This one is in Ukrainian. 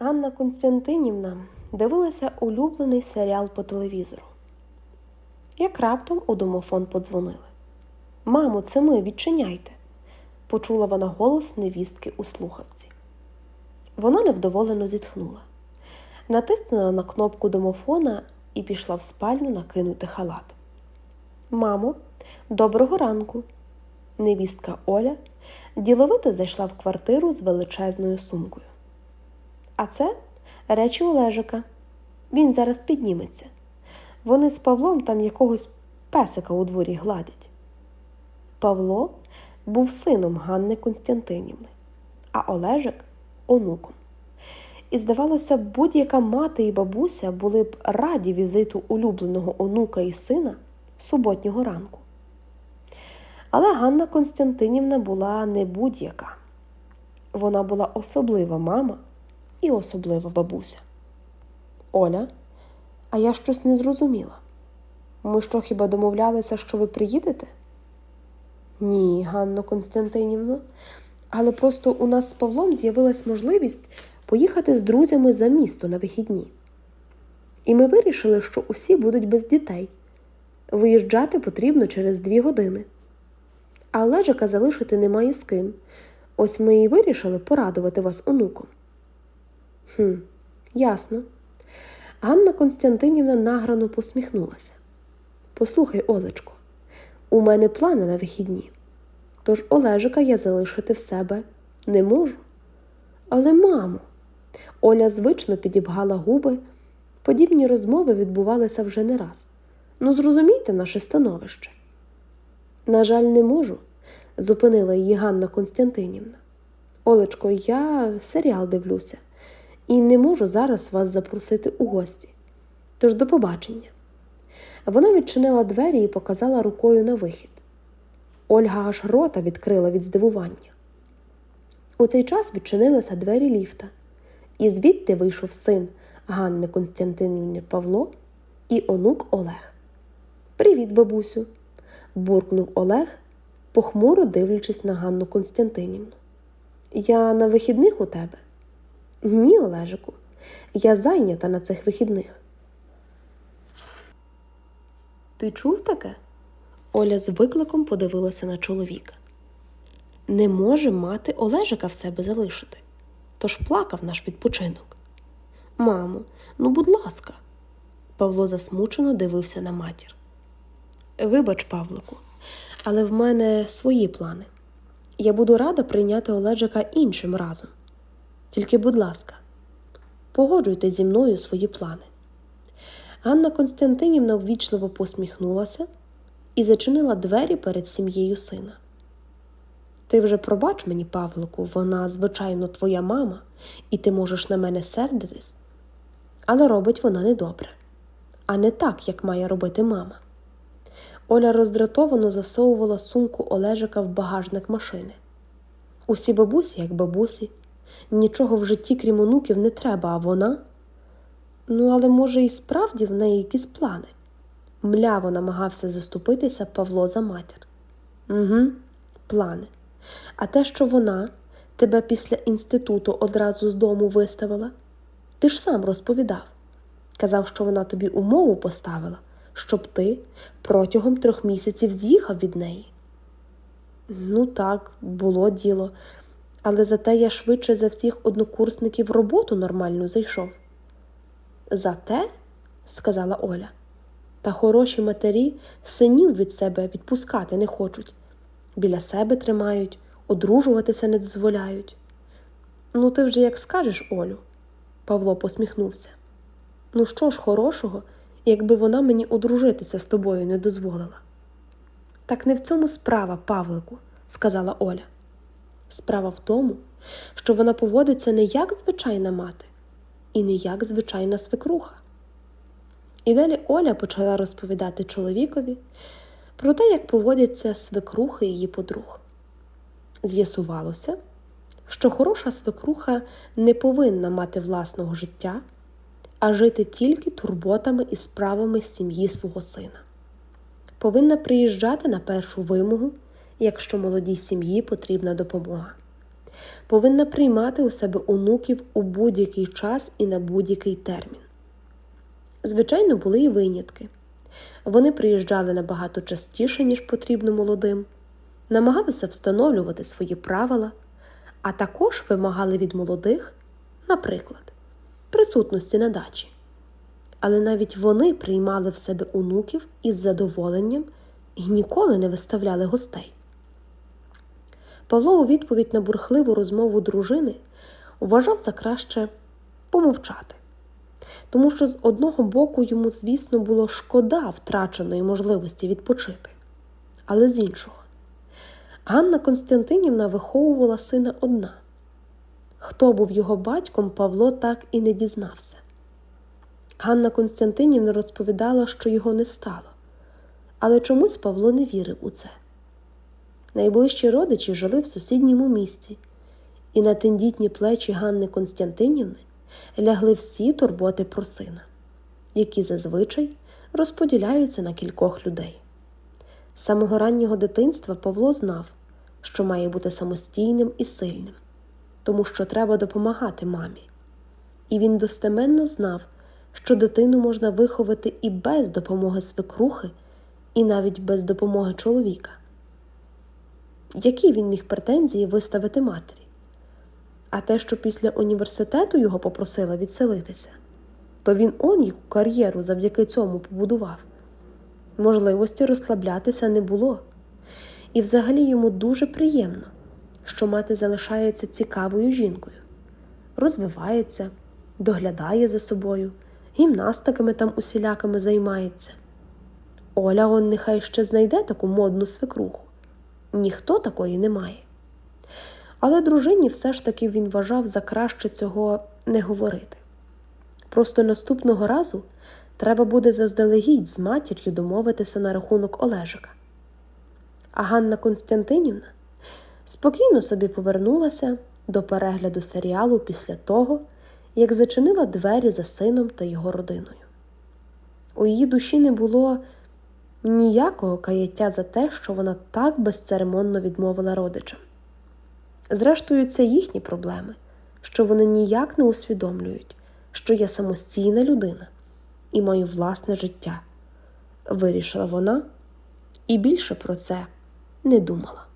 Ганна Константинівна дивилася улюблений серіал по телевізору. Як раптом у домофон подзвонили. Мамо, це ми, відчиняйте, почула вона голос невістки у слухавці. Вона невдоволено зітхнула, натиснула на кнопку домофона і пішла в спальню накинути халат. Мамо, доброго ранку. Невістка Оля діловито зайшла в квартиру з величезною сумкою. А це речі Олежика. Він зараз підніметься. Вони з Павлом там якогось песика у дворі гладять. Павло був сином Ганни Константинівни, а Олежик онуком. І, здавалося, будь-яка мати і бабуся були б раді візиту улюбленого онука і сина суботнього ранку. Але Ганна Константинівна була не будь-яка. Вона була особлива мама і особлива бабуся. Оля, а я щось не зрозуміла. Ми що хіба домовлялися, що ви приїдете? Ні, Ганно Константинівно, але просто у нас з Павлом з'явилась можливість поїхати з друзями за місто на вихідні. І ми вирішили, що усі будуть без дітей. Виїжджати потрібно через дві години. А Олежика залишити немає з ким. Ось ми і вирішили порадувати вас онуком. Хм, ясно. Ганна Константинівна награно посміхнулася. Послухай, Олечко, у мене плани на вихідні, тож Олежика я залишити в себе не можу. Але, мамо, Оля звично підібгала губи, подібні розмови відбувалися вже не раз. Ну, зрозумійте наше становище. На жаль, не можу, зупинила її Ганна Константинівна. Олечко, я серіал дивлюся і не можу зараз вас запросити у гості. Тож до побачення. Вона відчинила двері і показала рукою на вихід. Ольга аж рота відкрила від здивування. У цей час відчинилися двері ліфта, і звідти вийшов син Ганни Константинівни Павло і онук Олег. Привіт, бабусю, буркнув Олег, похмуро дивлячись на Ганну Константинівну. Я на вихідних у тебе? Ні, Олежику, я зайнята на цих вихідних. Ти чув таке? Оля з викликом подивилася на чоловіка. Не може мати Олежика в себе залишити, тож плакав наш відпочинок. Мамо, ну будь ласка. Павло засмучено дивився на матір. Вибач, Павлику, але в мене свої плани. Я буду рада прийняти Олежика іншим разом. Тільки, будь ласка, погоджуйте зі мною свої плани. Анна Константинівна ввічливо посміхнулася і зачинила двері перед сім'єю сина. Ти вже пробач мені, Павлику, вона, звичайно, твоя мама, і ти можеш на мене сердитись, але робить вона недобре, а не так, як має робити мама. Оля роздратовано засовувала сумку Олежика в багажник машини. Усі бабусі, як бабусі, нічого в житті, крім онуків, не треба, а вона. Ну, але, може, і справді в неї якісь плани. Мляво намагався заступитися Павло за матір. Угу, плани. А те, що вона тебе після інституту одразу з дому виставила, ти ж сам розповідав. Казав, що вона тобі умову поставила, щоб ти протягом трьох місяців з'їхав від неї. Ну, так, було діло, але зате я швидше за всіх однокурсників роботу нормальну зайшов. Зате, сказала Оля, та хороші матері синів від себе відпускати не хочуть, біля себе тримають, одружуватися не дозволяють. Ну, ти вже як скажеш, Олю, Павло посміхнувся. Ну, що ж хорошого, якби вона мені одружитися з тобою не дозволила? Так не в цьому справа, Павлику, сказала Оля. Справа в тому, що вона поводиться не як звичайна мати, і не як звичайна свекруха. І далі Оля почала розповідати чоловікові про те, як поводяться свекрухи її подруг. З'ясувалося, що хороша свекруха не повинна мати власного життя, а жити тільки турботами і справами сім'ї свого сина. Повинна приїжджати на першу вимогу, якщо молодій сім'ї потрібна допомога. повинна приймати у себе онуків у будь-який час і на будь-який термін. Звичайно, були і винятки. Вони приїжджали набагато частіше, ніж потрібно молодим, намагалися встановлювати свої правила, а також вимагали від молодих, наприклад, присутності на дачі. Але навіть вони приймали в себе онуків із задоволенням і ніколи не виставляли гостей. Павло у відповідь на бурхливу розмову дружини вважав за краще помовчати, тому що з одного боку йому, звісно, було шкода втраченої можливості відпочити, але з іншого. Ганна Константинівна виховувала сина одна. Хто був його батьком, Павло так і не дізнався. Ганна Константинівна розповідала, що його не стало, але чомусь Павло не вірив у це. Найближчі родичі жили в сусідньому місті, і на тендітні плечі Ганни Константинівни лягли всі турботи про сина, які зазвичай розподіляються на кількох людей. З самого раннього дитинства Павло знав, що має бути самостійним і сильним, тому що треба допомагати мамі. І він достеменно знав, що дитину можна виховати і без допомоги свекрухи, і навіть без допомоги чоловіка. Які він міг претензії виставити матері? А те, що після університету його попросила відселитися, то він он їх кар'єру завдяки цьому побудував. Можливості розслаблятися не було. І взагалі йому дуже приємно, що мати залишається цікавою жінкою, розвивається, доглядає за собою, гімнастиками там усіляками займається. Оля он нехай ще знайде таку модну свекруху. Ніхто такої не має. Але дружині все ж таки він вважав за краще цього не говорити. Просто наступного разу треба буде заздалегідь з матір'ю домовитися на рахунок Олежика. А Ганна Константинівна спокійно собі повернулася до перегляду серіалу після того, як зачинила двері за сином та його родиною. У її душі не було ніякого каяття за те, що вона так безцеремонно відмовила родичам. Зрештою, це їхні проблеми, що вони ніяк не усвідомлюють, що я самостійна людина і маю власне життя, вирішила вона і більше про це не думала.